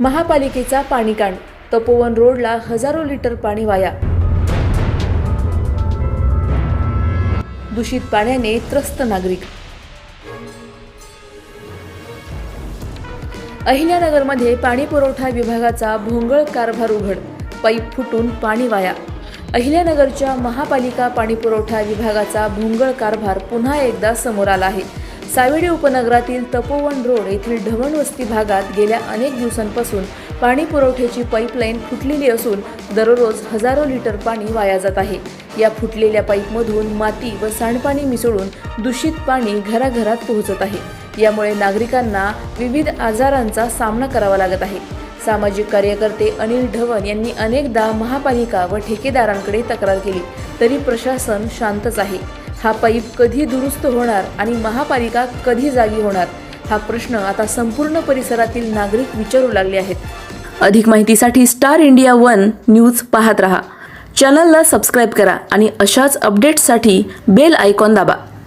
महापालिकेचा पाणीकांड तपोवन रोडला हजारो लिटर पाणी वाया. दूषित पाण्याने त्रस्त नागरिक. अहिल्यानगरमध्ये पाणी पुरवठा विभागाचा भोंगळ कारभार उघड. पाईप फुटून पाणी वाया. अहिल्यानगरच्या महापालिका पाणी पुरवठा विभागाचा भोंगळ कारभार पुन्हा एकदा समोर आला आहे. सावेडी उपनगरातील तपोवन रोड येथील ढवण वस्ती भागात गेल्या अनेक दिवसांपासून पाणी पुरवठ्याची पाईपलाईन फुटलेली असून दररोज हजारो लिटर पाणी वाया जात आहे. या फुटलेल्या पाईपमधून माती व सांडपाणी मिसळून दूषित पाणी घराघरात पोहोचत आहे. यामुळे नागरिकांना विविध आजारांचा सामना करावा लागत आहे. सामाजिक कार्यकर्ते अनिल ढवण यांनी अनेकदा महापालिका व ठेकेदारांकडे तक्रार केली तरी प्रशासन शांतच आहे. हा पाईप कधी दुरुस्त होणार आणि महापालिका कधी जागी होणार हा प्रश्न आता संपूर्ण परिसरातील नागरिक विचारू लागले आहेत. अधिक माहितीसाठी स्टार इंडिया वन न्यूज पाहत रहा. चॅनलला सबस्क्राईब करा आणि अशाच अपडेट्ससाठी बेल आयकॉन दाबा.